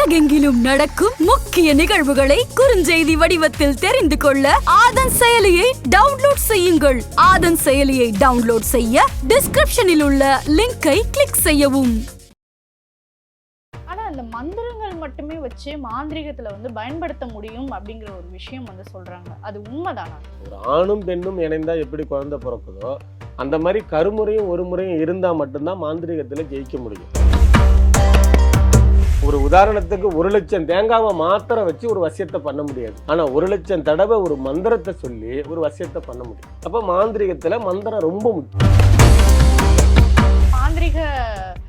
உலகெங்கிலும் நடக்கும் முக்கிய நிகழ்வுகளை குறுஞ்செய்தி வடிவத்தில் தெரிந்து கொள்ள ஆதன் செயலியை டவுன்லோட் செய்யுங்கள். ஆதன் செயலியை டவுன்லோட் செய்ய டிஸ்கிரிப்ஷனில் உள்ள லிங்கை கிளிக் செய்யவும். ஆனா அந்த மந்திரங்கள் மட்டுமே வச்சு மாந்திரீகத்துல வந்து பயன்படுத்த முடியும் அப்படிங்கிற ஒரு விஷயம் வந்து சொல்றாங்க. அது உண்மைதானா? ஒரு ஆணும் பெண்ணும் இணைந்தா எப்படி குழந்தை பிறக்குதோ அந்த மாதிரி கருமுறையும் ஒரு முறையும் இருந்தா மட்டும்தான் மாந்திரீகத்துல ஜெயிக்க முடியும். ஒரு உதாரணத்துக்கு ஒரு லட்சம் தேங்காவை மாத்திரம் வச்சு ஒரு வசியத்தை பண்ண முடியாது. ஆனா ஒரு லட்சம் தடவை ஒரு மந்திரத்தை சொல்லி ஒரு வசியத்தை பண்ண முடியும். அப்ப மாந்திரீகத்துல மந்திரம் ரொம்ப முக்கியம். மாந்திரீக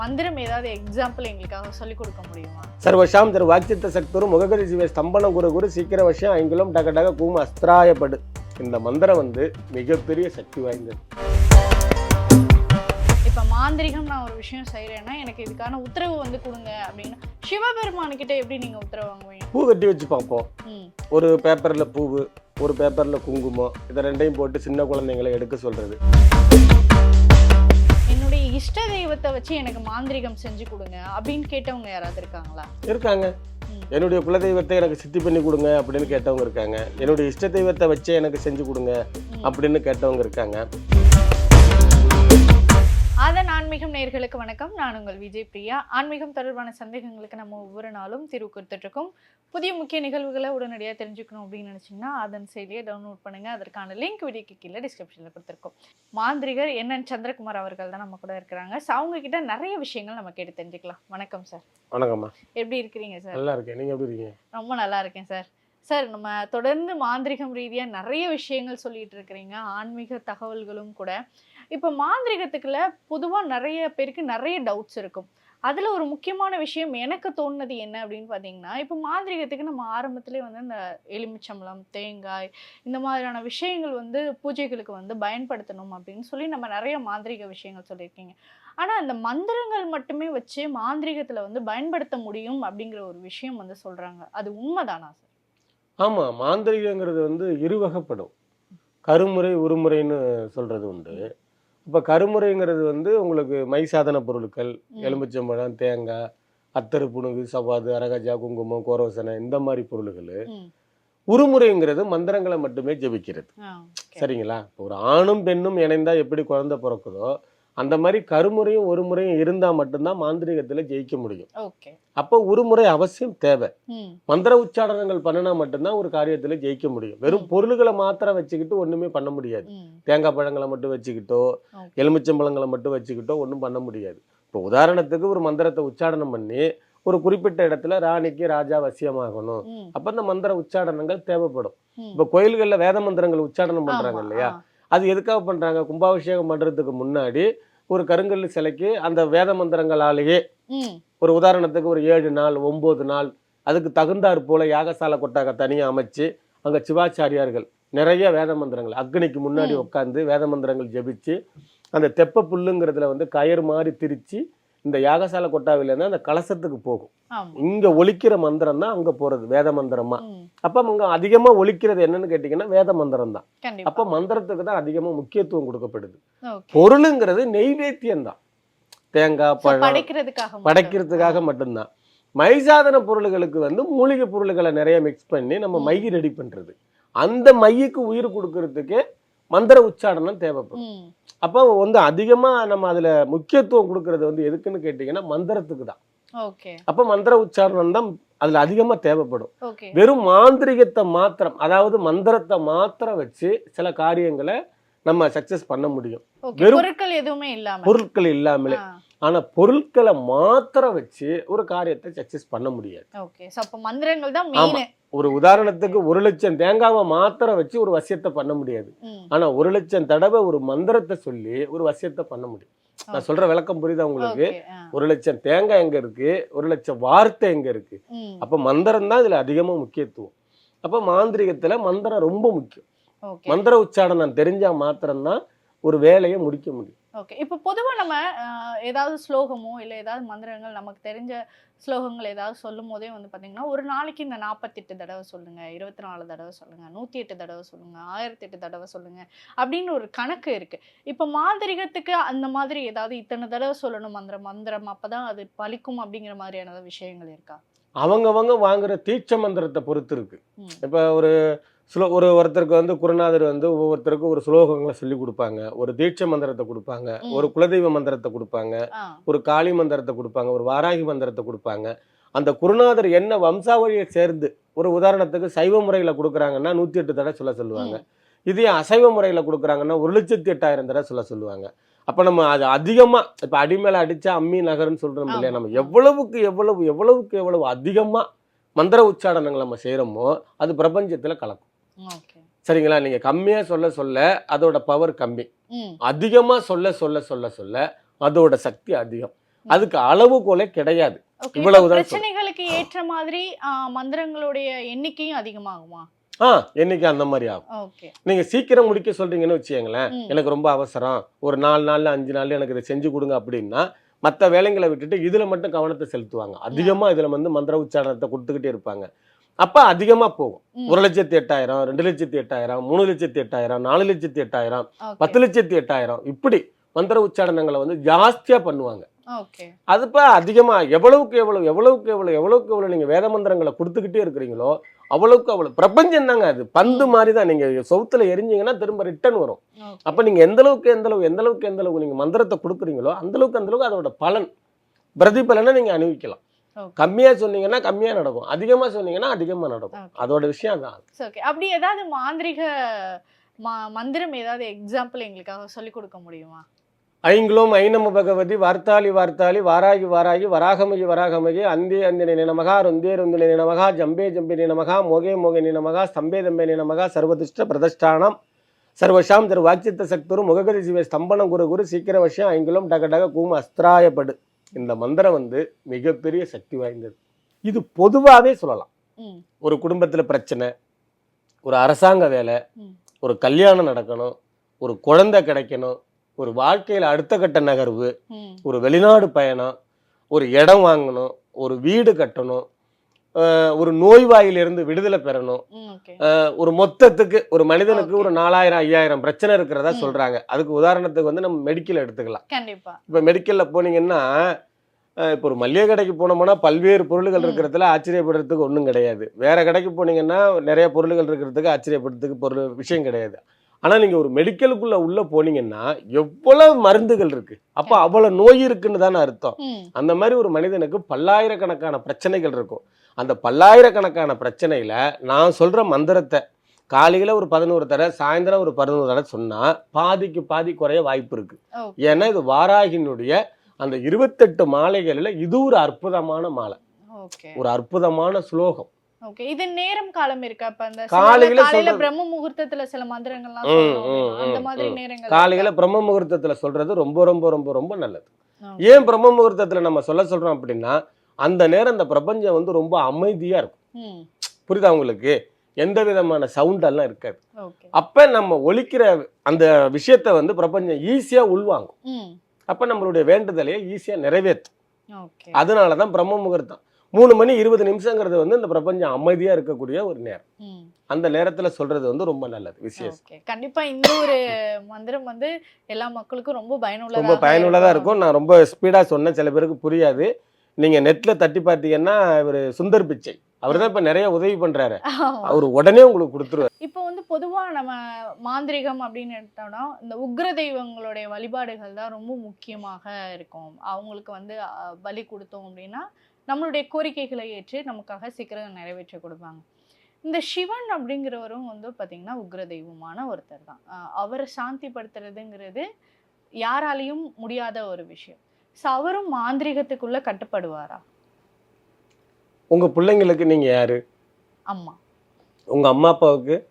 மந்திரம் ஏதாவது எக்ஸாம்பிள் எங்களுக்காக சொல்லி கொடுக்க முடியுமா? சர்வஷாம் திரு வாக்கியத்த சக்தரு முககரி சிவ ஸ்தம்பன குரு குரு சீக்கிர வசியம் ஐங்குலம் டக டக கூம அஸ்திராயப்படு இந்த மந்திரம் வந்து மிகப்பெரிய சக்தி வாய்ந்தது. மாந்திரிகம் நான் ஒரு விஷயம் செய்யறேன்னா எனக்கு இதுக்கான உத்தரவு வந்து கொடுங்க அப்படின்னு. சிவபெருமான் கிட்ட எப்படி நீங்க உத்தரவு வாங்குவீங்க? பூ கட்டி வச்சு பார்ப்போம். ஒரு பேப்பர்ல பூவு ஒரு பேப்பர்ல குங்குமம் இதை ரெண்டையும் போட்டு சின்ன குழந்தைங்களை எடுக்க சொல்றது. என்னுடைய இஷ்ட தெய்வத்தை வச்சு எனக்கு மாந்திரிகம் செஞ்சு கொடுங்க அப்படின்னு கேட்டவங்க யாராவது இருக்காங்களா? இருக்காங்க. என்னுடைய குலதெய்வத்தை எனக்கு சித்தி பண்ணி கொடுங்க அப்படின்னு கேட்டவங்க இருக்காங்க. என்னுடைய இஷ்ட தெய்வத்தை வச்சே எனக்கு செஞ்சு கொடுங்க. அப்படின்னு கேட்டவங்க இருக்காங்க. அதன் ஆன்மீகம் நேயர்களுக்கு வணக்கம். நான் உங்கள் விஜய் பிரியா. ஆன்மீகம் தொடர்பான சந்தேகங்களுக்கு நம்ம ஒவ்வொரு நாளும் தீர்வு கொடுத்துட்டு இருக்கோம் புதிய முக்கிய நிகழ்வுகளை உடனடியாக தெரிஞ்சுக்கணும் அப்படின்னு நினச்சிங்கன்னா அதன் செயலியை டவுன்லோட் பண்ணுங்க. அதற்கான லிங்க் வீடியோக்கு கீழே டிஸ்கிரிப்ஷனில் கொடுத்துருக்கோம். மாந்திரிகர் என்என் சந்திரகுமார் அவர்கள் தான் நம்ம கூட இருக்கிறாங்க. ஸோ அவங்க கிட்ட நிறைய விஷயங்கள் நம்ம கேட்டு தெரிஞ்சுக்கலாம். வணக்கம் சார் வணக்கம்மா. எப்படி இருக்கிறீங்க சார் நல்லா இருக்கேன். நீங்க எப்படி இருக்கீங்க? ரொம்ப நல்லா இருக்கேன் சார் சார் நம்ம தொடர்ந்து மாந்திரிகம் ரீதியாக நிறைய விஷயங்கள் சொல்லிட்டு இருக்கிறீங்க. ஆன்மீக தகவல்களும் கூட. இப்போ மாந்திரிகத்துக்குள்ள பொதுவாக நிறைய பேருக்கு நிறைய டவுட்ஸ் இருக்கும். அதில் ஒரு முக்கியமான விஷயம் எனக்கு தோணுனது என்ன அப்படின்னு பார்த்தீங்கன்னா இப்போ மாந்திரிகத்துக்கு நம்ம ஆரம்பத்துலேயே வந்து இந்த எலுமிச்சம்பளம் தேங்காய் இந்த மாதிரியான விஷயங்கள் வந்து பூஜைகளுக்கு வந்து பயன்படுத்தணும் அப்படின்னு சொல்லி நம்ம நிறைய மாந்திரிக விஷயங்கள் சொல்லியிருக்கீங்க. ஆனால் அந்த மந்திரங்கள் மட்டுமே வச்சு மாந்திரிகத்தில் வந்து பயன்படுத்த முடியும் அப்படிங்கிற ஒரு விஷயம் வந்து சொல்கிறாங்க அது உண்மைதானா சார்? ஆமாம் மாந்திரிகங்கிறது வந்து இருவகைப்படும். கருமுறை உருமுறைன்னு சொல்கிறது உண்டு. இப்போ கருமுறைங்கிறது வந்து உங்களுக்கு மை சாதன பொருட்கள். எலுமிச்சம்பழம் தேங்காய் அத்தரு புணுகு சவாது அரகஜா குங்குமம் கோரோசனை இந்த மாதிரி பொருள்கள். உருமுறைங்கிறது மந்திரங்களை மட்டுமே ஜெபிக்கிறது. சரிங்களா ஒரு ஆணும் பெண்ணும் இணைந்தா எப்படி குழந்தை பிறக்குதோ அந்த மாதிரி கருமுறையும் ஒரு முறையும் இருந்தா மட்டும்தான் மாந்திரிகத்துல ஜெயிக்க முடியும். அப்போ ஒரு முறை அவசியம் தேவை. மந்திர உச்சாரணங்கள் பண்ணினா மட்டும்தான் ஒரு காரியத்துல ஜெயிக்க முடியும் வெறும். பொருள்களை மாத்திரம் வச்சுக்கிட்டு ஒண்ணுமே பண்ண முடியாது. தேங்காய் பழங்களை மட்டும் வச்சுக்கிட்டோ. எலுமிச்சம்பழங்களை மட்டும் வச்சுக்கிட்டோ ஒன்றும் பண்ண முடியாது இப்போ உதாரணத்துக்கு ஒரு மந்திரத்தை உச்சாரணம் பண்ணி ஒரு குறிப்பிட்ட இடத்துல ராணிக்கு ராஜா வசியமாகணும். அப்ப அந்த மந்திர உச்சாரணங்கள் தேவைப்படும். இப்போ கோயில்கள்ல வேத மந்திரங்கள் உச்சாரணம் பண்றாங்க ஆமா, இல்லையா. அது எதுக்காக பண்றாங்க கும்பாபிஷேகம் பண்றதுக்கு முன்னாடி ஒரு கருங்கல் சிலைக்கு அந்த வேத மந்திரங்களாலேயே. ஒரு உதாரணத்துக்கு ஒரு ஏழு நாள் ஒன்பது நாள் அதுக்கு தகுந்தாற் போல யாகசாலை கொட்டாக தனியா அமைச்சு அங்க சிவாச்சாரியார்கள் நிறைய வேத மந்திரங்கள் அக்னிக்கு முன்னாடி. உட்காந்து வேத மந்திரங்கள் ஜெபிச்சு அந்த தெப்ப புல்லுங்கிறதுல வந்து கயிறு மாதிரி திரிச்சு இந்த யாகசாலை கொட்டாவிலேருந்து அந்த கலசத்துக்கு போகும். இங்க ஒலிக்கிற மந்திரம் தான் அங்க போறது வேத மந்திரமா. அப்ப அங்க அதிகமா ஒலிக்கிறது என்னன்னு கேட்டீங்கன்னா வேத மந்திரம் தான். அப்ப மந்திரத்துக்கு தான் அதிகமா முக்கியத்துவம் கொடுக்கப்படுது. பொருளுங்கிறது நெய்வேத்தியம் தான் தேங்காய் பழம் படைக்கிறதுக்காக மட்டும். படைக்கிறதுக்காக மட்டும்தான் மைசாதன பொருள்களுக்கு வந்து மூலிகை பொருள்களை நிறைய மிக்ஸ் பண்ணி நம்ம ம். ரெடி பண்றது அந்த மையுக்கு உயிர் கொடுக்கறதுக்கு மந்திர உச்சாரணம் தேவைப்படும். அப்போ வந்து அதிகமா நம்ம அதுல முக்கியத்துவம் கொடுக்கறது வந்து எதுக்குன்னு கேட்டீங்கன்னா மந்திரத்துக்கு தான். அப்போ மந்திர உச்சாரணம் தான் அதுல அதிகமா தேவைப்படும். வெறும் மாந்திரிகத்தை மாத்திரம் அதாவது மந்திரத்தை மாத்திரம் வச்சு சில காரியங்களை நம்ம சக்சஸ் பண்ண முடியும். பொருட்கள் எதுவுமே இல்லாம. பொருட்கள் இல்லாமலே. ஆ. ஆனா பொருட்களை மாத்திரம் வச்சு ஒரு காரியத்தை சக்சஸ் பண்ண முடியாது. அப்ப மந்திரங்கள் தான் ஒரு உதாரணத்துக்கு ஒரு லட்சம் தேங்காவை மாத்திரம் வச்சு ஒரு வசியத்தை பண்ண முடியாது. ஆனா ஒரு லட்சம் தடவை ஒரு மந்திரத்தை சொல்லி ஒரு வசியத்தை பண்ண முடியும். நான் சொல்ற விளக்கம் புரியுதா உங்களுக்கு? ஒரு லட்சம் தேங்காய் எங்க இருக்கு? ஒரு லட்சம் வார்த்தை எங்க இருக்கு? அப்ப மந்திரம் தான் இதுல அதிகமா முக்கியத்துவம். அப்ப மாந்திரிகத்துல மந்திரம் ரொம்ப முக்கியம். மந்திர உச்சாரணம் தெரிஞ்சா மாத்திரம்தான் ஒரு வேலையை முடிக்க முடியும். ஓகே. இப்போ பொதுவா நம்ம ஏதாவது ஸ்லோகமோ இல்லை ஏதாவது மந்திரங்கள் நமக்கு தெரிஞ்ச ஸ்லோகங்கள் ஏதாவது சொல்லும் போதே வந்து பார்த்தீங்கன்னா ஒரு நாளைக்கு இந்த நாற்பத்தெட்டு தடவை சொல்லுங்க இருபத்தி நாலு தடவை சொல்லுங்க நூற்றி எட்டு தடவை சொல்லுங்க ஆயிரத்தி எட்டு தடவை சொல்லுங்க அப்படின்னு ஒரு கணக்கு இருக்கு. இப்போ மாந்திரிகத்துக்கு அந்த மாதிரி ஏதாவது இத்தனை தடவை சொல்லணும் மந்திரம் மந்திரம் அப்பதான் அது பலிக்கும் அப்படிங்கிற மாதிரியான விஷயங்கள் இருக்கா? அவங்கவங்க வாங்குற தீட்ச மந்திரத்தை பொறுத்து இருக்கு. இப்போ ஒரு ஸ்லோ ஒரு ஒருத்தருக்கு வந்து குருநாதர் வந்து ஒவ்வொருத்தருக்கும் ஒரு ஸ்லோகங்களை சொல்லி கொடுப்பாங்க. ஒரு தீட்ச மந்திரத்தை கொடுப்பாங்க. ஒரு குலதெய்வ மந்திரத்தை கொடுப்பாங்க. ஒரு காளி மந்திரத்தை கொடுப்பாங்க. ஒரு வாராகி மந்திரத்தை கொடுப்பாங்க. அந்த குருநாதர் என்ன வம்சாவழியை சேர்ந்து ஒரு உதாரணத்துக்கு சைவ முறையில் கொடுக்குறாங்கன்னா நூற்றி எட்டு தடவை சொல்ல சொல்லுவாங்க. இதே அசைவ முறையில் கொடுக்குறாங்கன்னா ஒரு லட்சத்தி எட்டாயிரம் தடவை சொல்ல சொல்லுவாங்க. அப்போ நம்ம அது அதிகமாக இப்போ அடி மேலே அடித்தா அம்மி நகர்னு சொல்கிறோம் இல்லையா? நம்ம. எவ்வளவுக்கு எவ்வளவு எவ்வளவுக்கு எவ்வளவு அதிகமாக மந்திர உச்சாரணங்கள் நம்ம செய்கிறோமோ அது பிரபஞ்சத்தில் கலக்கும். சரிங்களா? நீங்கள் கம்மியாக சொல்ல சொல்ல அதோட பவர் கம்மி. ம். அதிகமாக சொல்ல சொல்ல சொல்ல சொல்ல அதோட சக்தி அதிகம். அதுக்கு அளவுகோலே கிடையாது. இவ்வளவுதான். பிரச்சனைகளுக்கு ஏற்ற மாதிரி மந்திரங்களுடைய எண்ணிக்கையும் அதிகமாகுமா? ஆ என்னைக்கு அந்த மாதிரி ஆகும். ஓகே. நீங்கள் சீக்கிரம் முடிக்க சொல்கிறீங்கன்னு வச்சுக்கோங்களேன். எனக்கு ரொம்ப அவசரம். ஒரு நாலு நாள்ல அஞ்சு நாள்ல எனக்கு இதை செஞ்சு கொடுங்க அப்படின்னா மற்ற வேலைங்களை விட்டுட்டு இதுல மட்டும் கவனத்தை செலுத்துவாங்க. அதிகமா இதுல வந்து மந்திர உச்சாரணத்தை கொடுத்துக்கிட்டே இருப்பாங்க. அப்ப அதிகமா போகும். ஒரு லட்சத்தி எட்டாயிரம் ரெண்டு லட்சத்தி எட்டாயிரம் மூணு லட்சத்தி எட்டாயிரம் நாலு லட்சத்தி எட்டாயிரம் பத்து லட்சத்தி எட்டாயிரம். இப்படி மந்திர உச்சாரணங்களை வந்து ஜாஸ்தியா பண்ணுவாங்க. அதுப்ப அதிகமா எவ்வளவுக்கு எவ்வளவு எவ்வளவுக்கு எவ்வளவு எவ்வளவுக்கு எவ்வளவு நீங்க வேத மந்திரங்களை கொடுத்துக்கிட்டே இருக்கிறீங்களோ அவ்வளவுக்கு அவ்வளவு. பிரபஞ்சம் தாங்க அது. பந்து மாதிரி தான் நீங்க சவுத்துல எரிஞ்சீங்கன்னா திரும்ப ரிட்டர்ன் வரும். அப்ப நீங்க எந்த அளவுக்கு எந்த அளவுக்கு எந்த அளவுக்கு எந்த அளவுக்கு நீங்க மந்திரத்தை கொடுக்குறீங்களோ அந்த அளவுக்கு அந்த அளவுக்கு அதோட பலன் பிரதிபலனை நீங்க அனுபவிக்கலாம். கம்மியா சொன்னீங்கன்னா கம்மியா நடக்கும். அதிகமா சொன்னீங்கன்னா அதிகமா நடக்கும். அதோட விஷயம் தான் ஓகே அப்படி ஏதாவது மாந்திரிக ம- மந்திரம் ஏதாவது எக்ஸாம்பிள் எங்களுக்காக சொல்லி கொடுக்க முடியுமா? ஐங்குலோம் ஐநம பகவதி வார்த்தாளி வார்த்தாளி வாராகி வாராகி வராகமகி வராகமகி அந்தே அந்தினி நினமகா ருந்தே ருந்தினி நினமகா ஜம்பே ஜம்பே நினமகா மோகே மோகே நினமகா ஸ்தம்பே தம்பே நினமகா சர்வதிஷ்ட பிரதஷ்டானம். சர்வஷாம் திரு வாக்கியத்த சக்தரு முககதி சிவ ஸ்தம்பனம் குரு குரு சீக்கிர வசியம் ஐங்குலம் டக டக கூம் அஸ்திராயப்படு. இந்த மந்திரம் வந்து மிகப்பெரிய சக்தி வாய்ந்தது. இது பொதுவாகவே சொல்லலாம். ஒரு குடும்பத்தில் பிரச்சனை ஒரு அரசாங்க வேலை. ஒரு கல்யாணம் நடக்கணும் ஒரு குழந்தை கிடைக்கணும் ஒரு வாழ்க்கையில் அடுத்த கட்ட நகர்வு ஒரு வெளிநாடு பயணம் ஒரு இடம் வாங்கணும் ஒரு வீடு கட்டணும் ஒரு நோய்வாயிலிருந்து விடுதலை பெறணும். ஒரு மொத்தத்துக்கு ஒரு மனிதனுக்கு. ஒரு நாலாயிரம் ஐயாயிரம் பிரச்சனை இருக்கிறதா. சொல்றாங்க. அதுக்கு உதாரணத்துக்கு வந்து நம்ம மெடிக்கல் எடுத்துக்கலாம். இப்போ மெடிக்கலில் போனீங்கன்னா இப்போ ஒரு மளிகை கடைக்கு போனோம்னா பல்வேறு பொருள்கள். இருக்கிறதுல ஆச்சரியப்படுறதுக்கு ஒன்றும் கிடையாது. வேற கடைக்கு போனீங்கன்னா நிறைய பொருள்கள் இருக்கிறதுக்கு ஆச்சரியப்படுறதுக்கு பொருள் விஷயம் கிடையாது. ஆனால் நீங்கள் ஒரு மெடிக்கலுக்குள்ள உள்ள போனீங்கன்னா எவ்வளவு மருந்துகள் இருக்கு. அப்போ அவ்வளவு நோய் இருக்குன்னு தானே அர்த்தம். அந்த மாதிரி ஒரு மனிதனுக்கு பல்லாயிரக்கணக்கான பிரச்சனைகள் இருக்கும். அந்த பல்லாயிரக்கணக்கான பிரச்சனையில நான் சொல்ற மந்திரத்தை காலையில ஒரு பதினோரு தடவை சாயந்தரம் ஒரு பதினோரு தடவை சொன்னா பாதிக்கு பாதி குறைய வாய்ப்பு இருக்கு. ஓகே ஏன்னா இது வாராகினுடைய அந்த இருபத்தெட்டு மாலைகளில் இது ஒரு அற்புதமான மாலை. ஒரு அற்புதமான ஸ்லோகம் ஓகே. இது நேரம் காலம் இருக்கா. அப்ப அந்த காலையில காலையில காலையில சொல்றது- பிரம்ம முகூர்த்தத்துல சில மந்திரங்கள்லாம் அந்த மாதிரி. நேரங்கள் காலையில? பிரம்ம முகூர்த்தத்துல சொல்றது ரொம்ப ரொம்ப ரொம்ப ரொம்ப நல்லது. ஏன் பிரம்ம முகூர்த்தத்துல நம்ம சொல்ல சொல்றோம் அப்படின்னா அந்த நேரம் அந்த பிரபஞ்சம் வந்து ரொம்ப அமைதியா இருக்கும். புரியுதா உங்களுக்கு? எந்த விதமான சவுண்ட் எல்லாம் இருக்காது. அப்ப நம்ம ஒலிக்கிற அந்த விஷயத்த வந்து பிரபஞ்சம் ஈஸியா உள்வாங்கும். அப்ப நம்மளுடைய வேண்டுதலையை ஈஸியா நிறைவேற்றும். ஓகே. அதனாலதான் பிரம்ம முகூர்த்தம். மூணு மணி இருபது நிமிஷங்கிறது வந்து இந்த பிரபஞ்சம் அமைதியா இருக்கக்கூடிய ஒரு நேரம். அந்த நேரத்துல சொல்றது வந்து ரொம்ப நல்லது விசேஷம். கண்டிப்பா இந்த ஒரு மந்திரம் வந்து எல்லா மக்களுக்கும் ரொம்ப பயனுள்ளதா ரொம்ப பயனுள்ளதா இருக்கும். நான் ரொம்ப ஸ்பீடா சொன்னேன் சில பேருக்கு புரியாது. நீங்க நெட்ல தட்டி பார்த்தீங்கன்னா இவர் சுந்தர் பிச்சை. அவர் தான் இப்ப நிறைய உதவி பண்றாரு. அவர் உடனே உங்களுக்கு கொடுத்துருவாரு. இப்போ வந்து பொதுவா நம்ம மாந்திரிகம் அப்படின்னு எடுத்தோம்னா இந்த உக்ர தெய்வங்களுடைய வழிபாடுகள் தான் ரொம்ப முக்கியமாக இருக்கும். அவங்களுக்கு வந்து பலி கொடுத்தோம் அப்படின்னா நம்மளுடைய கோரிக்கைகளை ஏற்று நமக்காக சீக்கிரம் நிறைவேற்றி கொடுப்பாங்க. இந்த சிவன் அப்படிங்கிறவரும் வந்து பாத்தீங்கன்னா உக்ர தெய்வமான ஒருத்தர் தான். அவரை சாந்திப்படுத்துறதுங்கிறது யாராலையும் முடியாத ஒரு விஷயம். ஸோ அவரும் மாந்திரிகத்துக்குள்ள கட்டுப்படுவாரா? உங்க பிள்ளைங்களுக்கு நீங்க யாரு? அம்மா. உங்க அம்மா அப்பாவுக்கு?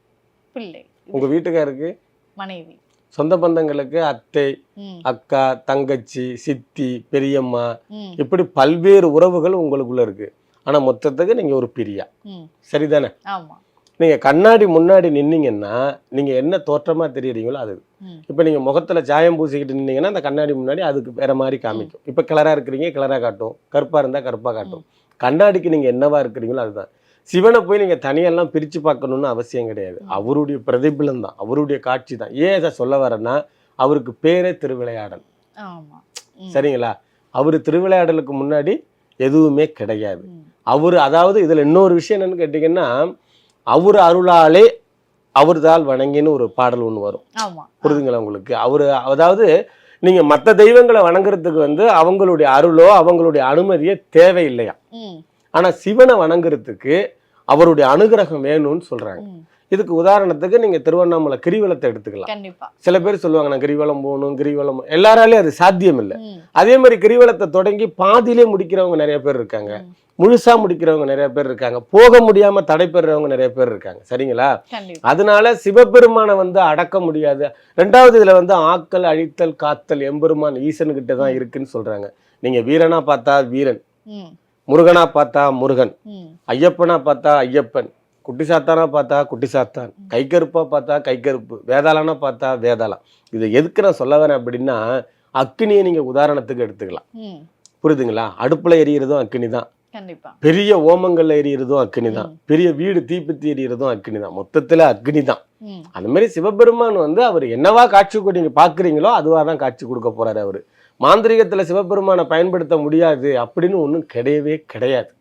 பிள்ளை. உங்க வீட்டுக்காருக்கு? மனைவி. சொந்த பந்தங்களுக்கு அத்தை அக்கா தங்கச்சி சித்தி பெரியம்மா. இப்படி பல்வேறு உறவுகள் உங்களுக்குள்ள இருக்கு. ஆனா மொத்தத்துக்கு நீங்க ஒரு பிரியா? சரிதானே? ஆமா. நீங்க கண்ணாடி முன்னாடி நின்னீங்கன்னா நீங்க என்ன தோற்றமா தெரியுறீங்களோ அது. இப்போ நீங்க முகத்துல சாயம் பூசிக்கிட்டு நின்னீங்கன்னா அந்த கண்ணாடி முன்னாடி அதுக்கு வேற மாதிரி காமிக்கும். இப்போ கிளறா இருக்கிறீங்க கிளறா காட்டும். கருப்பா இருந்தா கருப்பா காட்டும். கண்ணாடிக்கு நீங்க என்னவா இருக்கிறீங்களோ அதுதான். சிவனை போய் நீங்க தனியெல்லாம் பிரிச்சு பார்க்கணும்னு அவசியம் கிடையாது. அவருடைய பிரதிபலம் தான் அவருடைய காட்சி தான். ஏன் இதை சொல்ல வரேன்னா அவருக்கு பேரே திருவிளையாடல். சரிங்களா? அவர் திருவிளையாடலுக்கு முன்னாடி எதுவுமே கிடையாது. அவர் அதாவது இதுல இன்னொரு விஷயம் என்னன்னு கேட்டீங்கன்னா அவர் அருளாலே அவர்தால் வணங்கின்னு ஒரு பாடல் ஒன்று வரும். புரிதுங்களா உங்களுக்கு? அவர் அதாவது நீங்க மற்ற தெய்வங்களை வணங்குறதுக்கு வந்து அவங்களுடைய அருளோ அவங்களுடைய அனுமதியோ தேவையில்லையா? ம், ஆனா சிவனை வணங்குறதுக்கு அவருடைய அனுகிரகம் வேணும்னு சொல்றாங்க. ம். இதுக்கு உதாரணத்துக்கு நீங்க திருவண்ணாமலை கிரிவலத்தை எடுத்துக்கலாம். சில பேர் சொல்லுவாங்க நான் கிரிவலம் போகணும் கிரிவலம் போ-" எல்லாராலையும் அது சாத்தியம் இல்லை அதே மாதிரி கிரிவலத்தை தொடங்கி பாதியிலே முடிக்கிறவங்க நிறைய பேர் இருக்காங்க. முழுசா முடிக்கிறவங்க நிறைய பேர் இருக்காங்க. போக முடியாம தடைபெறவங்க நிறைய பேர் இருக்காங்க. சரிங்களா? அதனால சிவபெருமானை வந்து அடக்க முடியாது. ரெண்டாவது இதுல வந்து ஆக்கல் அழித்தல் காத்தல் எம்பெருமான் ஈசன் கிட்ட தான் இருக்குன்னு சொல்றாங்க. நீங்க வீரனா பார்த்தா வீரன். முருகனா பார்த்தா முருகன். ஐயப்பனா பார்த்தா ஐயப்பன். குட்டி சாத்தானா பார்த்தா குட்டி சாத்தான். கைக்கருப்பா பார்த்தா கைக்கருப்பு வேதாளனா பார்த்தா வேதாளம் இது எதுக்கு நான் சொல்ல வரேன் அப்படின்னா அக்னியை நீங்க உதாரணத்துக்கு எடுத்துக்கலாம். புரியுதுங்களா? அடுப்புல எரியறதும் அக்னி தான் பெரிய ஓமங்கள்ல எரியறதும் அக்னி தான். பெரிய வீடு தீப்பத்தி எரியறதும் அக்னி தான். மொத்தத்துல அக்னி தான். அந்த மாதிரி சிவபெருமான் வந்து அவர் என்னவா காட்சி கொடு- நீங்க பாக்குறீங்களோ அதுவா தான் காட்சி கொடுக்க போறாரு அவரு. மாந்திரிகத்துல சிவபெருமானை பயன்படுத்த முடியாது அப்படின்னு ஒண்ணும் கிடையவே கிடையாது.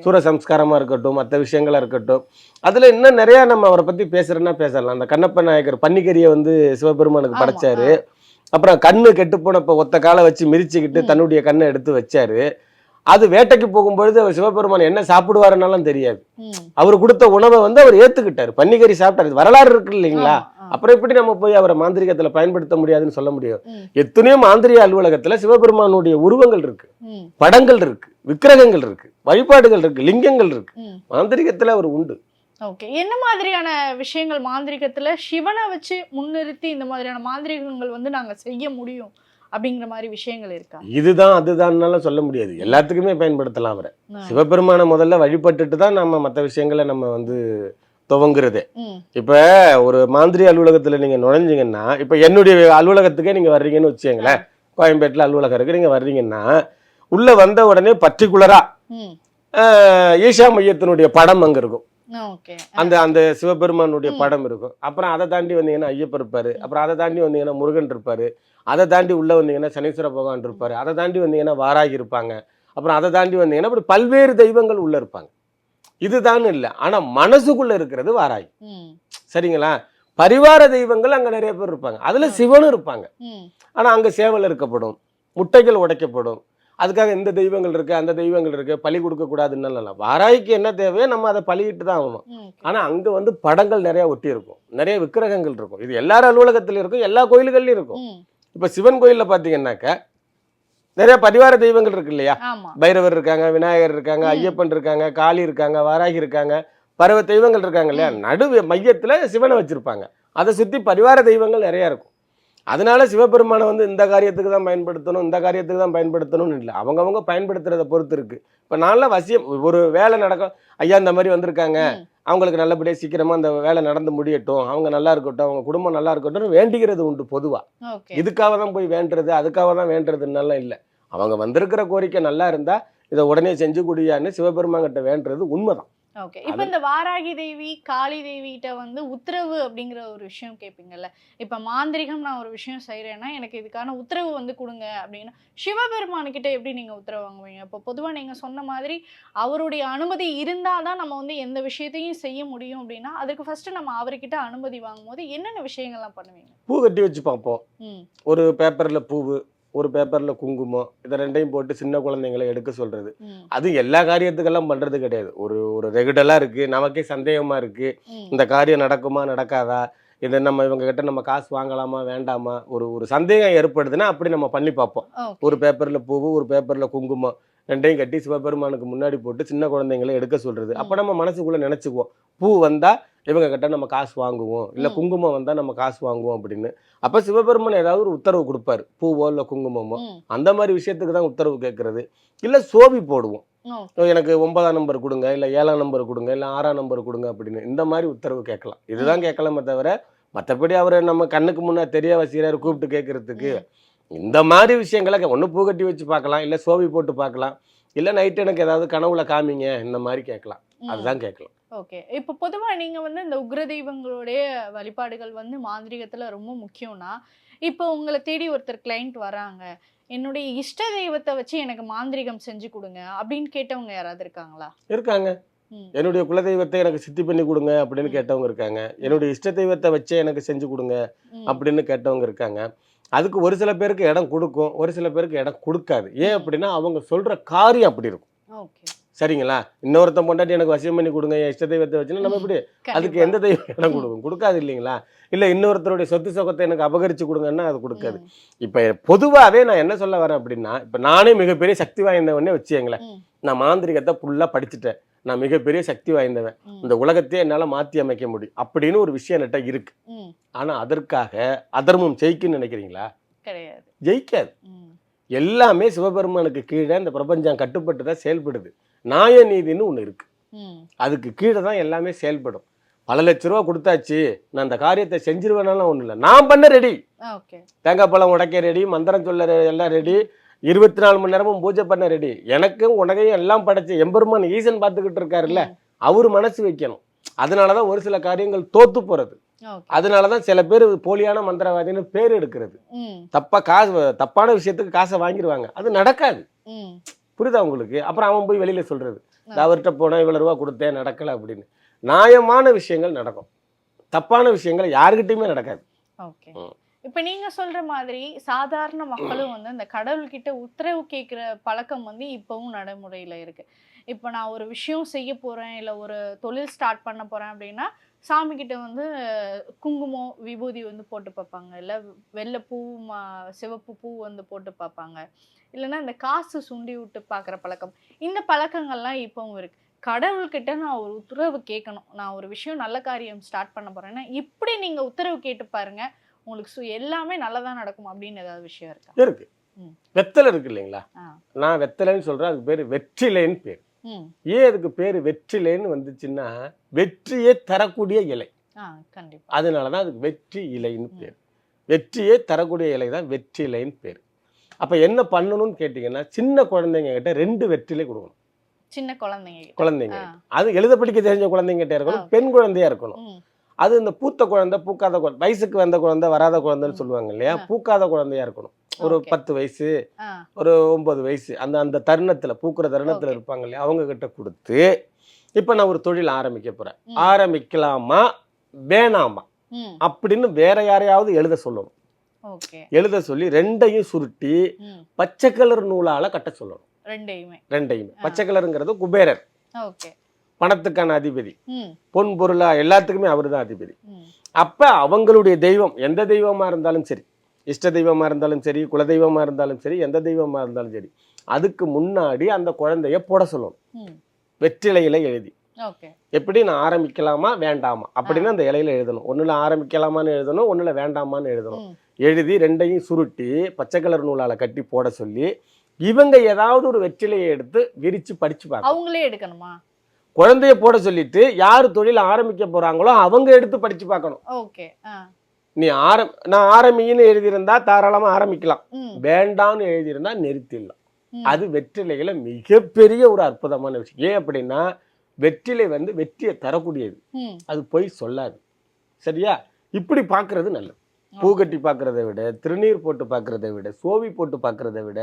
சூர சம்ஸ்காரமா இருக்கட்டும் மற்ற விஷயங்களா இருக்கட்டும். அதுல இன்னும் நிறைய நம்ம அவரை பத்தி பேசுறோம்னா பேசலாம். அந்த கண்ணப்ப நாயக்கர் பன்னிக்கரியை வந்து சிவபெருமானுக்கு படைச்சாரு. அப்புறம் கண்ணு கெட்டு போனப்ப ஒத்த காலை வச்சு மிதிச்சுக்கிட்டு ம். தன்னுடைய கண்ணை எடுத்து வச்சாரு. அது வேட்டைக்கு போகும்பொழுது அவர் சிவபெருமான் என்ன சாப்பிடுவாருன்னாலும் தெரியாது. அவர் கொடுத்த உணவை வந்து அவர் ஏத்துக்கிட்டாரு. பன்னிக்கறி சாப்பிட்டாரு. வரலாறு இருக்கு இல்லைங்களா. அப்புறம் எப்படி நம்ம போய் அவரை மாந்திரிகத்துல பயன்படுத்த முடியாதுன்னு சொல்ல முடியும். எத்தனையோ மாந்திரிக அலுவலகத்துல சிவபெருமானுடைய உருவங்கள் இருக்கு. படங்கள் இருக்கு. விக்கிரகங்கள் இருக்கு. வழிபாடுகள் இருக்கு. லிங்கங்கள் இருக்கு. மாந்திரிகத்துல அவர் உண்டு. ஓகே. என்ன மாதிரியான விஷயங்கள் மாந்திரிகத்துல சிவனை வச்சு முன்னிறுத்தி இந்த மாதிரியான மாந்திரிகங்கள் வந்து நாங்க செய்ய முடியும்? அப்படிங்கிற மாதிரி விஷயங்கள் இருக்கா? இதுதான் அதுதான்னாலும் சொல்ல முடியாது. எல்லாத்துக்குமே பயன்படுத்தலாம் அவரை. சிவபெருமானை முதல்ல வழிபட்டுட்டு தான் நம்ம மற்ற விஷயங்களை நம்ம வந்து துவங்குறதே. இப்ப ஒரு மாந்திரி அலுவலகத்துல நீங்க நுழைஞ்சீங்கன்னா இப்ப என்னுடைய அலுவலகத்துக்கே நீங்க வர்றீங்கன்னு வச்சுக்கங்களேன். கோயம்பேட்டில் அலுவலகம் இருக்கு நீங்க வர்றீங்கன்னா உள்ள வந்த உடனே பர்டிகுலரா. ஈஷா மையத்தினுடைய படம் அங்க இருக்கும். அந்த அந்த சிவபெருமானுடைய. படம் இருக்கும். அப்புறம் அதை தாண்டி வந்தீங்கன்னா ஐயப்பர் இருப்பாரு. அப்புறம் அதை தாண்டி வந்தீங்கன்னா முருகன் இருப்பாரு. அதை தாண்டி உள்ள வந்தீங்கன்னா சனீஸ்வர பகவான் இருப்பாரு. அதை தாண்டி வந்தீங்கன்னா வாராகி இருப்பாங்க. அப்புறம் அதை தாண்டி வந்தீங்கன்னா அப்படி பல்வேறு தெய்வங்கள் உள்ள இருப்பாங்க. இதுதான் இல்லை. ஆனா மனசுக்குள்ள இருக்கிறது வாராகி. ம், சரிங்களா? பரிவார தெய்வங்கள் அங்க நிறைய பேர் இருப்பாங்க. அதுல சிவனும் இருப்பாங்க. ஆனா அங்க சேவல் இருக்கப்படும் முட்டைகள் உடைக்கப்படும். அதுக்காக இந்த தெய்வங்கள் இருக்கு அந்த தெய்வங்கள் இருக்கு பலி கொடுக்க கூடாதுன்னு இல்லை. வாராய்க்கு என்ன தேவையோ நம்ம அதை பலியிட்டு தான் ஆகணும். ஆனா அங்க வந்து படங்கள் நிறைய ஒட்டி இருக்கும். நிறைய விக்கிரகங்கள் இருக்கும். இது எல்லார் அலுவலகத்திலும் இருக்கும் எல்லா கோயில்கள்லயும் இருக்கும். இப்ப சிவன் கோயில்ல பாத்தீங்கன்னாக்க நிறைய பரிவார தெய்வங்கள் இருக்கு இல்லையா? பைரவர் இருக்காங்க விநாயகர் இருக்காங்க. ஐயப்பன் இருக்காங்க காளி இருக்காங்க வாராகி இருக்காங்க பருவ தெய்வங்கள் இருக்காங்க இல்லையா? நடு மையத்துல சிவனை வச்சிருப்பாங்க. அதை சுத்தி பரிவார தெய்வங்கள் நிறைய இருக்கும். அதனால சிவபெருமானை வந்து இந்த காரியத்துக்கு தான் பயன்படுத்தணும் இந்த காரியத்துக்கு தான் பயன்படுத்தணும்னு இல்லை. அவங்கவங்க பயன்படுத்துறத பொறுத்து இருக்கு. இப்போ நல்ல வசியம் ஒரு வேலை நடக்கும் ஐயா இந்த மாதிரி வந்திருக்காங்க. அவங்களுக்கு நல்லபடியாக சீக்கிரமா அந்த வேலை நடந்து முடியட்டும். அவங்க நல்லா இருக்கட்டும் அவங்க குடும்பம் நல்லா இருக்கட்டும் வேண்டிக்கிறது உண்டு பொதுவா. இதுக்காக தான் போய் வேண்டுறது அதுக்காக தான் வேண்டுறதுனாலாம் இல்லை. அவங்க வந்திருக்கிற கோரிக்கை நல்லா இருந்தா இதை உடனே செஞ்சு குடியான்னு சிவபெருமாங்கிட்ட வேண்டுறது உண்மைதான். ஓகே. இப்போ இந்த வாராகி தேவி காளி தேவிகிட்ட வந்து உத்தரவு அப்படிங்கிற ஒரு விஷயம் கேட்பீங்கல்ல இப்போ மாந்திரிகம் நான் ஒரு விஷயம் செய்கிறேன்னா எனக்கு இதுக்கான உத்தரவு வந்து கொடுங்க அப்படின்னா. சிவபெருமானுக்கிட்ட எப்படி நீங்கள் உத்தரவு வாங்குவீங்க? இப்போ பொதுவாக நீங்கள் சொன்ன மாதிரி அவருடைய அனுமதி இருந்தால் தான் நம்ம வந்து எந்த விஷயத்தையும் செய்ய முடியும் அப்படின்னா அதுக்கு ஃபர்ஸ்ட் நம்ம அவர்கிட்ட அனுமதி வாங்கும்போது என்னென்ன விஷயங்கள்லாம் பண்ணுவீங்க? பூ கட்டி வச்சு பார்ப்போம் ஒரு பேப்பர்ல பூவு ஒரு பேப்பர்ல குங்குமம் இதை ரெண்டையும் போட்டு சின்ன குழந்தைங்களை எடுக்க சொல்றது. ம். அது எல்லா காரியத்துக்கெல்லாம் பண்றது கிடையாது. ஒரு ஒரு ரெகுலரா இருக்கு நமக்கே சந்தேகமா இருக்கு. ம். இந்த காரியம் நடக்குமா நடக்காதா? இதை நம்ம இவங்க கிட்ட நம்ம காசு வாங்கலாமா வேண்டாமா? ஒரு ஒரு சந்தேகம் ஏற்படுதுன்னா அப்படி நம்ம பண்ணி பார்ப்போம். ஒரு பேப்பர்ல பூவு ஒரு பேப்பர்ல குங்குமம் ரெண்டையும் கட்டி சிவபெருமானுக்கு முன்னாடி போட்டு சின்ன குழந்தைங்களை எடுக்க சொல்றது. அப்ப நம்ம மனசுக்குள்ள நினைச்சுக்குவோம். பூ வந்தா இவங்க கிட்ட நம்ம காசு வாங்குவோம். இல்ல. குங்குமம் வந்தா நம்ம காசு வாங்குவோம் அப்படின்னு. அப்ப சிவபெருமான் ஏதாவது ஒரு உத்தரவு கொடுப்பாரு. பூவோ இல்ல குங்குமமோ. அந்த மாதிரி விஷயத்துக்கு தான் உத்தரவு கேட்கறது இல்ல சோபி போடுவோம். எனக்கு ஒன்பதாம் நம்பர் கொடுங்க இல்ல ஏழாம் நம்பர் கொடுங்க இல்ல ஆறாம் நம்பர் கொடுங்க அப்படின்னு. இந்த மாதிரி உத்தரவு கேட்கலாம். இதுதான் கேட்கலாமே தவிர மற்றபடி அவரை நம்ம கண்ணுக்கு முன்னா தெரிய வசீராரு கூப்பிட்டு கேட்கறதுக்கு இந்த மாதிரி விஷயங்களை ஒன்று பூ கட்டி வச்சு பார்க்கலாம் இல்லை சோவி போட்டு பார்க்கலாம் இல்லை நைட்டு எனக்கு ஏதாவது கனவுல காமிங்க இந்த மாதிரி கேட்கலாம். அதுதான் கேட்கலாம். ஓகே. இப்போ பொதுவா நீங்க வந்து இந்த உக்ர தெய்வங்களுடைய வழிபாடுகள் வந்து மாந்திரிகத்துல ரொம்ப முக்கியம்னா இப்போ உங்களை தேடி ஒருத்தர் கிளைண்ட் வராங்க. என்னுடைய இஷ்ட தெய்வத்தை வச்சு எனக்கு மாந்திரிகம் செஞ்சு கொடுங்க அப்படின்னு கேட்டவங்க யாராவது இருக்காங்களா? இருக்காங்க. என்னுடைய குலதெய்வத்தை எனக்கு சித்தி பண்ணி கொடுங்க அப்படின்னு. கேட்டவங்க இருக்காங்க. என்னுடைய இஷ்ட தெய்வத்தை வச்சே எனக்கு செஞ்சு கொடுங்க. அப்படின்னு கேட்டவங்க இருக்காங்க. அதுக்கு ஒரு சில பேருக்கு இடம் கொடுக்கும் ஒரு சில பேருக்கு இடம் கொடுக்காது. ஏன். அப்படின்னா அவங்க சொல்ற காரியம் அப்படி இருக்கும். ஓகே. சரிங்களா? இன்னொருத்தன் பொண்டாட்டி எனக்கு வசியம் பண்ணி கொடுங்க என் இஷ்ட தெய்வத்தை வச்சுன்னா நம்ம எப்படி அதுக்கு எந்த தெய்வம் இடம் கொடுக்கும்? கொடுக்காது இல்லைங்களா? இல்ல இன்னொருத்தருடைய சொத்து சொகத்தை எனக்கு அபகரிச்சு கொடுங்கன்னா அது கொடுக்காது. இப்ப பொதுவாவே நான் என்ன சொல்ல வரேன் அப்படின்னா இப்ப நானே மிகப்பெரிய சக்தி வாய்ந்தவனே வச்சுங்களேன். நான் மாந்திரிகத்தை ஃபுல்லா படிச்சுட்டேன். நான் மிகப்பெரிய சக்தி வாய்ந்தவன். இந்த உலகத்தையே என்னால மாத்தி அமைக்க முடியும் அப்படின்னு ஒரு விஷயம் என்கிட்ட இருக்கு. ஆனா அதற்காக அதர்மம் ஜெயிக்குன்னு நினைக்கிறீங்களா? கிடையாது. ஜெயிக்காது. எல்லாமே சிவபெருமானுக்கு கீழே இந்த பிரபஞ்சம் கட்டுப்பட்டு தான் செயல்படுது. நாய நீதின்னு ஒண்ணு இருக்கு. ம். அதுக்கு கீழே தான் எல்லாமே செயல்படும். பல லட்ச ரூபா கொடுத்தாச்சு நான் அந்த காரியத்தை செஞ்சிருவேனாலும் ஒன்றும் இல்லை. நான் பண்ண ரெடி தேங்காய் பழம் உடைக்க ரெடி மந்திரம் சொல்ல எல்லாம் ரெடி இருபத்தி நாலு மணி நேரமும் பூஜை பண்ண ரெடி எனக்கும் உனகையும் எல்லாம் படைச்சு எம்பெருமான் ஈசன் பார்த்துக்கிட்டு இருக்காருல்ல அவர் மனசு வைக்கணும். அதனால தான் ஒரு சில காரியங்கள் தோத்து போறது. ஓகே. அதனால தான் சில பேர் போலியான மந்திரவாதின்னு பேர் எடுக்கிறது. தப்பா காசு தப்பான விஷயத்துக்கு காசை வாங்கிடுவாங்க அது நடக்காது. புரியுதா உங்களுக்கு? அப்புறம் அவன் போய் வெளியில சொல்றது. "நான் அவர்கிட்ட போனேன் இவ்வளவு ரூபா கொடுத்தேன் நடக்கல அப்படின்னு. நியாயமான விஷயங்கள் நடக்கும். தப்பான விஷயங்கள் யாருக்கிட்டையுமே நடக்காது. ஓகே. இப்ப நீங்க சொல்ற மாதிரி சாதாரண மக்களும் வந்து அந்த கடவுள்கிட்ட உத்தரவு கேட்கிற பழக்கம் வந்து இப்பவும் நடைமுறையில இருக்கு. இப்ப நான் ஒரு விஷயம் செய்ய போறேன் இல்ல ஒரு தொழில் ஸ்டார்ட் பண்ண போறேன் அப்படின்னா சாமி கிட்ட வந்து குங்குமம் விபூதி வந்து போட்டு பார்ப்பாங்க. இல்ல வெள்ளை பூ ம- சிவப்பு பூ வந்து போட்டு பார்ப்பாங்க. இல்லைன்னா இந்த காசு சுண்டி விட்டு பார்க்குற பழக்கம். இந்த பழக்கங்கள்லாம் இப்பவும் இருக்கு. கடவுள்கிட்ட நான் ஒரு உத்தரவு கேட்கணும். நான் ஒரு விஷயம் நல்ல காரியம் ஸ்டார்ட் பண்ண போறேன்னா இப்படி நீங்க உத்தரவு கேட்டு பாருங்க. உங்களுக்கு சு- எல்லாமே நல்லதா நடக்கும் அப்படின்னு ஏதாவது விஷயம் இருக்கா? இருக்கு. வெத்தலை இருக்கு இல்லைங்களா. நான் வெத்தலைன்னு சொல்றேன். அதுக்கு பேர் வெற்றிலைன்னு பேர். ஏன் அதுக்கு பேர் வெற்றிலைன்னு வந்துச்சுன்னா வெற்றியே தரக்கூடிய இலை. அதனால தான் அதுக்கு வெற்றி இலைன்னு பேர். வெற்றியே தரக்கூடிய இலை தான் வெற்றிலைன்னு பேர். அப்ப என்ன பண்ணணும்னு கேட்டிங்கன்னா சின்ன குழந்தைங்க கிட்ட ரெண்டு வெற்றிலை கொடுக்கணும். சின்ன குழந்தைங்க. குழந்தைங்க. அது எழுத படிக்க தெரிஞ்ச குழந்தைங்க கிட்ட இருக்கணும். பெண் குழந்தையா இருக்கணும். அது இந்த பூத்த குழந்தை பூக்காத குழந்தை வயசுக்கு வந்த குழந்தை வராத குழந்தைன்னு. சொல்லுவாங்க இல்லையா. பூக்காத குழந்தையா இருக்கணும். ஒரு. பத்து வயசு ஒரு ஒன்பது வயசு அந்த அந்த தருணத்துல பூக்குற தருணத்துல. இருப்பாங்க இல்லையா அவங்க கிட்ட கொடுத்து இப்ப நான் ஒரு தொழில் ஆரம்பிக்க போறேன். ஆரம்பிக்கலாமா? வேணாமா? அப்படின்னு வேற யாரையாவது எழுத சொல்லணும். எழுத சொல்லி ரெண்டையும் சுருட்டி பச்சை கலர் நூலால கட்ட சொல்லணும். ரெண்டையுமே. ரெண்டையுமே. பச்சை கலருங்கிறது குபேரர். பணத்துக்கான அதிபதி. பொன் பொருளா எல்லாத்துக்குமே அவர்தான் அதிபதி. ம். அப்ப அவங்களுடைய தெய்வம் எந்த தெய்வமா இருந்தாலும் சரி இஷ்ட தெய்வமா இருந்தாலும் சரி குலதெய்வமா இருந்தாலும் சரி எந்த தெய்வமா இருந்தாலும் சரி அதுக்கு முன்னாடி அந்த குழந்தைய போட சொல்லணும். வெற்றிலையில எழுதி. எப்படி நான் ஆரம்பிக்கலாமா வேண்டாமா? அப்படின்னு அந்த இலையில எழுதணும். ஒண்ணுல ஆரம்பிக்கலாமான்னு எழுதணும் ஒண்ணுல வேண்டாமான்னு எழுதணும். எழுதி ரெண்டையும் சுருட்டி பச்சை கலர் நூலால கட்டி போட சொல்லி இவங்க ஏதாவது ஒரு வெற்றிலையை எடுத்து விரிச்சு படிச்சு பார்க்கணும். அவங்களே எடுக்கணுமா? குழந்தைய போட சொல்லிட்டு யார் தொழில் ஆரம்பிக்க போறாங்களோ அவங்க எடுத்து படிச்சு பார்க்கணும். ஓகே. நீ ஆரம் நான் ஆரம்பின்னு எழுதியிருந்தா தாராளமா ஆரம்பிக்கலாம். ம். வேண்டாம்னு எழுதியிருந்தா நிறுத்திடலாம். அது வெற்றிலையில மிகப்பெரிய ஒரு அற்புதமான விஷயம். ஏன் அப்படின்னா வெற்றிலை வந்து வெற்றியை தரக்கூடியது. அது பொய் சொல்லாது. சரியா? இப்படி பார்க்கிறது நல்லது. பூ கட்டி பார்க்கறத விட திருநீர் போட்டு பார்க்கறத விட சோவி போட்டு பார்க்கறத விட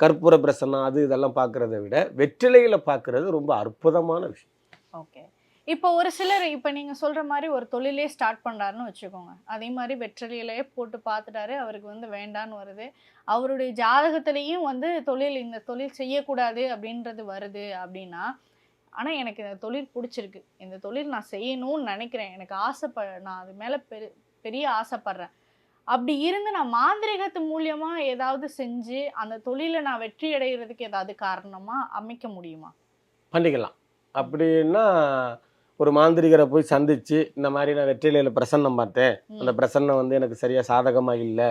கற்பூர பிரசன்னம் அது இதெல்லாம் பார்க்கறத விட வெற்றிலையில பார்க்கறது ரொம்ப அற்புதமான விஷயம். ஓகே. இப்போ ஒரு சிலர் இப்போ நீங்கள் சொல்கிற மாதிரி ஒரு தொழிலே ஸ்டார்ட் பண்ணுறாருன்னு வச்சுக்கோங்க. அதே மாதிரி வெற்றிலையிலேயே போட்டு பார்த்துட்டாரு அவருக்கு வந்து வேண்டான்னு வருது. அவருடைய ஜாதகத்துலேயும் வந்து தொழில் இந்த தொழில் செய்யக்கூடாது அப்படின்றது வருது அப்படின்னா ஆனால் எனக்கு இந்த தொழில் பிடிச்சிருக்கு. இந்த தொழில் நான் செய்யணும்னு நினைக்கிறேன். எனக்கு ஆசைப்ப நான் அது மேலே பெரு பெரிய ஆசைப்பட்றேன். அப்படி இருந்து நான் மாந்திரிகத்து மூலியமா ஏதாவது செஞ்சு அந்த தொழிலை நான் வெற்றி அடைகிறதுக்கு ஏதாவது காரணமாக அமைக்க முடியுமா? பண்ணிக்கலாம். அப்படின்னா ஒரு மாந்திரிகரை போய் சந்திச்சு இந்த மாதிரி நான் வெற்றிலையில பிரசன்னம் பார்த்தேன். அந்த பிரசன்னம் வந்து எனக்கு சரியா சாதகமா இல்லை.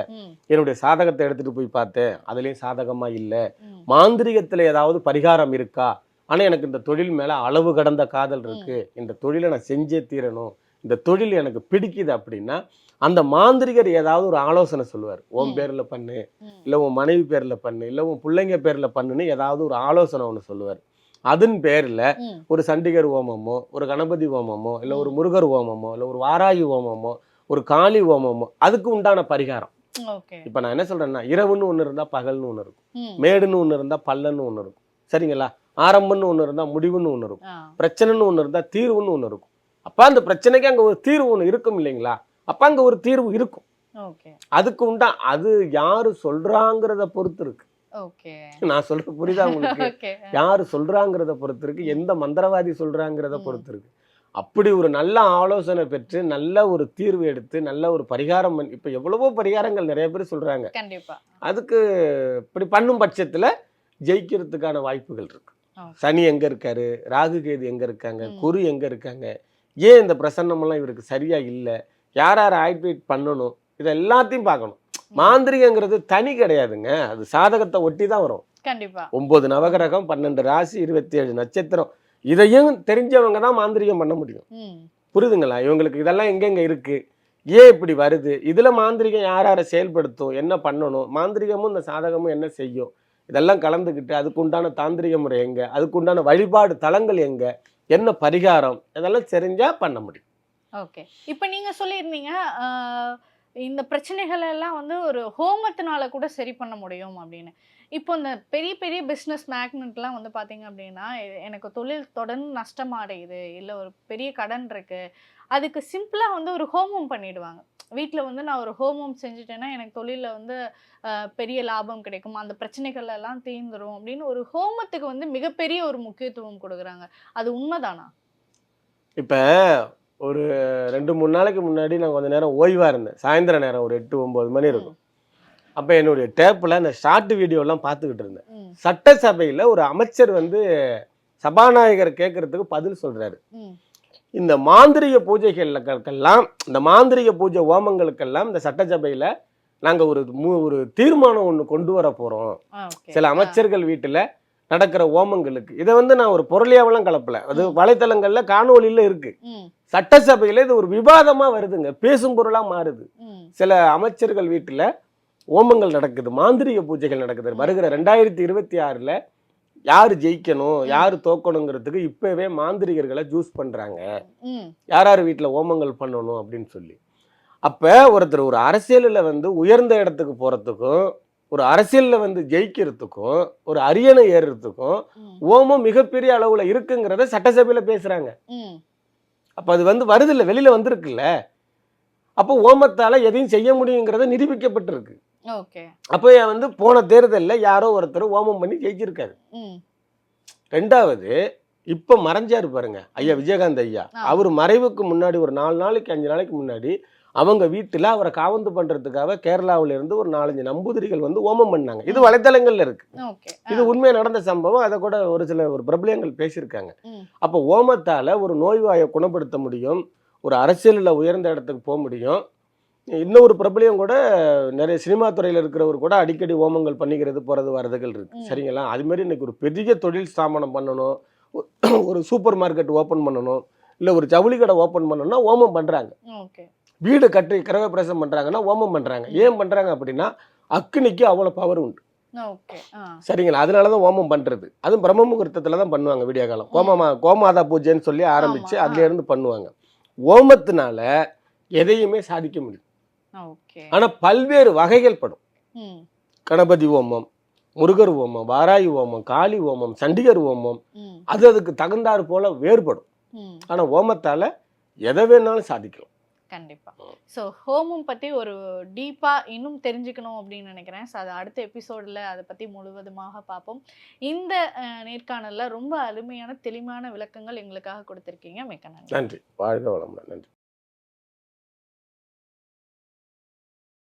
என்னுடைய சாதகத்தை எடுத்துட்டு போய் பார்த்தேன். அதுலயும் சாதகமா இல்லை. மாந்திரிகத்துல ஏதாவது பரிகாரம் இருக்கா? ஆனா எனக்கு இந்த தொழில் மேல அளவு கடந்த காதல் இருக்கு. இந்த தொழிலை நான் செஞ்சே தீரணும். இந்த தொழில் எனக்கு பிடிக்குது அப்படின்னா அந்த மாந்திரிகர் ஏதாவது ஒரு ஆலோசனை சொல்லுவார். உன். பேர்ல பண்ணு. இல்ல உன் மனைவி பேர்ல பண்ணு. இல்ல உன் பிள்ளைங்க பேர்ல பண்ணுன்னு ஏதாவது ஒரு ஆலோசனை ஒன்று சொல்லுவார். அதன் பேர்ல ஒரு சண்டிகர் ஹோமமோ ஒரு கணபதி ஹோமமோ இல்ல ஒரு முருகர் ஹோமமோ இல்ல ஒரு வாராகி ஹோமமோ ஒரு காளி ஹோமமோ அதுக்கு உண்டான பரிகாரம். இப்ப நான் என்ன சொல்றேன்னா இரவுன்னு ஒண்ணு இருந்தா பகல்னு ஒண்ணு இருக்கும். மேடுன்னு ஒண்ணு இருந்தா பல்லன்னு ஒண்ணு இருக்கும். சரிங்களா? ஆரம்பம்னு ஒண்ணு இருந்தா முடிவுன்னு ஒண்ணு இருக்கும். பிரச்சனைன்னு ஒண்ணு இருந்தா தீர்வுன்னு ஒண்ணு இருக்கும். அப்ப அந்த பிரச்சனைக்கு அங்க ஒரு தீர்வு ஒண்ணு இருக்கும் இல்லைங்களா? அப்ப அங்க ஒரு தீர்வு இருக்கும். அதுக்கு உண்டா அது யாரு சொல்றாங்கிறத பொறுத்து இருக்கு. நான் சொல்றது புரியுதா உங்களுக்கு? யாரு சொல்றாங்கிறத பொறுத்து இருக்கு எந்த மந்திரவாதி சொல்றாங்கிறத. பொறுத்து இருக்கு அப்படி ஒரு நல்ல ஆலோசனை பெற்று நல்ல ஒரு தீர்வு எடுத்து நல்ல ஒரு பரிகாரம் இப்ப எவ்வளவோ பரிகாரங்கள் நிறைய பேர் சொல்றாங்க. அதுக்கு இப்படி பண்ணும் பட்சத்துல ஜெயிக்கிறதுக்கான வாய்ப்புகள் இருக்கு. சனி எங்க இருக்காரு? ராகு கேது எங்க இருக்காங்க. குரு எங்க இருக்காங்க? ஏன் இந்த பிரசன்னமெல்லாம் இவருக்கு சரியா இல்லை? யார் யார் ஆக்டிவேட் பண்ணணும்? இதை எல்லாத்தையும் பார்க்கணும். மாந்திரிகங்கிறது தனி கிடையாதுங்க. அது சாதகத்தை ஒட்டி தான் வரும். கண்டிப்பா. ஒன்பது நவகிரகம் பன்னெண்டு ராசி இருபத்தி ஏழு நட்சத்திரம். இதையும் தெரிஞ்சவங்க தான் மாந்திரிகம் பண்ண முடியும். ம். புரியுதுங்களா இவங்களுக்கு இதெல்லாம் எங்கெங்க இருக்கு? ஏன் இப்படி வருது? இதுல மாந்திரிகம் யார் யாரை செயல்படுத்தும்? என்ன பண்ணணும்? மாந்திரிகமும் இந்த சாதகமும் என்ன செய்யும்? இதெல்லாம் கலந்துக்கிட்டு அதுக்கு உண்டான தாந்திரிக முறை எங்க? அதுக்கு உண்டான வழிபாடு தலங்கள் எங்க? என்ன பரிகாரம்? இதெல்லாம் தெரிஞ்சா பண்ண முடியும். ஓகே. இப்போ நீங்க சொல்லியிருந்தீங்க இந்த பிரச்சனைகள் எல்லாம் வந்து ஒரு ஹோமத்தினால கூட சரி பண்ண முடியும் அப்படின்னு. இப்போ இந்த பெரிய பெரிய பிஸ்னஸ் மேக்னெட்லாம் வந்து பார்த்தீங்க அப்படின்னா எனக்கு தொழில் தொடர்ந்து நஷ்டம் அடையுது இல்லை ஒரு பெரிய கடன் இருக்குது அதுக்கு சிம்பிளாக வந்து ஒரு ஹோமம் பண்ணிவிடுவாங்க வீட்டில் வந்து நான் ஒரு ஹோமம் செஞ்சுட்டேன்னா எனக்கு தொழிலில் வந்து பெரிய லாபம் கிடைக்கும் அந்த பிரச்சனைகள் எல்லாம் தீர்ந்துரும் அப்படின்னு ஒரு ஹோமத்துக்கு வந்து மிகப்பெரிய ஒரு முக்கியத்துவம் கொடுக்குறாங்க. அது உண்மைதானா? இப்போ ஒரு ரெண்டு மூணு நாளைக்கு முன்னாடி நான் கொஞ்ச நேரம் ஓய்வா இருந்தேன். சாயந்தர நேரம் ஒரு எட்டு ஒன்பது மணி இருக்கும். அப்ப என்னுடைய டேப்ல இந்த ஷார்ட் வீடியோலாம் பார்த்துக்கிட்டு இருந்தேன். சட்டசபையில ஒரு அமைச்சர் வந்து சபாநாயகர் கேட்கறதுக்கு பதில் சொல்றாரு. ம். இந்த மாந்திரிக பூஜைகளுக்கெல்லாம் இந்த மாந்திரிக பூஜை ஹோமங்களுக்கெல்லாம் இந்த சட்டசபையில நாங்க ஒரு ஒரு தீர்மானம் ஒண்ணு கொண்டு வர ஓகே. சில அமைச்சர்கள் வீட்டுல நடக்கிற ஹோமங்களுக்கு இதை வந்து நான் ஒரு பொருளியாவெல்லாம் கலப்பல. அது. வலைத்தளங்கள்ல காணொலியில இருக்கு. சட்டசபையில இது ஒரு விவாதமா வருதுங்க. பேசும் பொருளா மாறுது. சில அமைச்சர்கள் வீட்டுல ஹோமங்கள் நடக்குது மாந்திரிக பூஜைகள் நடக்குது. வருகிற ரெண்டாயிரத்தி இருபத்தி ஆறுல யாரு ஜெயிக்கணும் யாரு தோக்கணுங்கிறதுக்கு இப்பவே மாந்திரிகர்களை ஜூஸ் பண்றாங்க. யார் யார் வீட்டுல ஹோமங்கள் பண்ணணும் அப்படின்னு சொல்லி. அப்ப ஒருத்தர் ஒரு அரசியல்ல வந்து உயர்ந்த இடத்துக்கு போறதுக்கும் ஒரு அரசியல்ல வந்து ஜெயிக்கிறதுக்கும் ஒரு அரியணை ஏறுறதுக்கும் ம். ஹோமம் மிகப்பெரிய அளவுல இருக்குங்கிறத சட்டசபையில பேசுறாங்க. ம். அப்ப அது வந்து வருது இல்ல வெளியில வந்திருக்குல்ல. அப்போ ஓமத்தால எதையும் செய்ய முடியுங்கிறத நிரூபிக்கப்பட்டிருக்கு. அப்போ வந்து போன தேர்தல்ல யாரோ ஒருத்தர் ஓமம் பண்ணி ஜெயிச்சிருக்காரு. ரெண்டாவது இப்ப மறைஞ்சாரு பாருங்க ஐயா விஜயகாந்த் ஐயா. அவர் மறைவுக்கு முன்னாடி ஒரு நாலு நாளைக்கு அஞ்சு நாளைக்கு முன்னாடி அவங்க வீட்டுல அவரை காவந்து பண்றதுக்காக கேரளாவுல இருந்து ஒரு நாலஞ்சு நம்பூதிரிகள் வந்து ஓமம் பண்ணாங்க. இது. வலைத்தளங்கள்ல இருக்கு. இது உண்மையா நடந்த சம்பவம் அதை கூட ஒரு சில ஒரு பிரபலியங்கள் பேசியிருக்காங்க. அப்போ ஓமத்தால ஒரு நோய்வாயை குணப்படுத்த முடியும் ஒரு அரசியலில் உயர்ந்த இடத்துக்கு போக முடியும். இன்னொரு பிரபலியம் கூட நிறைய சினிமா துறையில் இருக்கிறவர் கூட அடிக்கடி ஓமங்கள் பண்ணிக்கிறது போகிறது வரதுகள் இருக்கு. சரிங்களா? அது மாதிரி இன்னைக்கு ஒரு பெரிய தொழில் ஸ்தாபனம் பண்ணணும். ஒரு சூப்பர் மார்க்கெட் ஓப்பன் பண்ணணும். இல்லை ஒரு ஜவுளி கடை ஓப்பன் பண்ணணும்னா ஓமம் பண்ணுறாங்க வீடு கட்டி கிரக பிரசம் பண்ணுறாங்கன்னா ஓமம் பண்ணுறாங்க ஏன் பண்ணுறாங்க அப்படின்னா அக்னிக்கு அவ்வளோ பவர் உண்டு. சரிங்களா? அதனால தான் ஓமம் பண்றது. அதுவும் பிரம்ம முகூர்த்தத்துல தான் பண்ணுவாங்க விடிய காலம். கோமமா கோமாதா பூஜைன்னு சொல்லி ஆரம்பிச்சு ஆமா, ஆ. அதுல இருந்து பண்ணுவாங்க. ஓமத்தினால எதையுமே சாதிக்க முடியும் ஓகே. ஆனா பல்வேறு வகைகள் படும். கணபதி ஓமம் முருகர் ஓமம் வாராயி ஓமம் காளி ஓமம் சண்டிகர் ஓமம் அது அதுக்கு தகுந்தாறு போல வேறுபடும். ம். ஆனா ஓமத்தால எதை வேணாலும் சாதிக்கலாம். கண்டிப்பா. ஸோ ஹோமம் பத்தி ஒரு டீப்பா இன்னும் தெரிஞ்சுக்கணும் அப்படின்னு நினைக்கிறேன். ஸோ அது அடுத்த எபிசோடில் அதை பத்தி முழுவதுமாக பார்ப்போம். இந்த நேர்காணல்ல ரொம்ப அருமையான தெளிவான விளக்கங்கள் எங்களுக்காக கொடுத்திருக்கீங்க. மிக்க நன்றி. நன்றி. வாழ்க வளமுடன். நன்றி.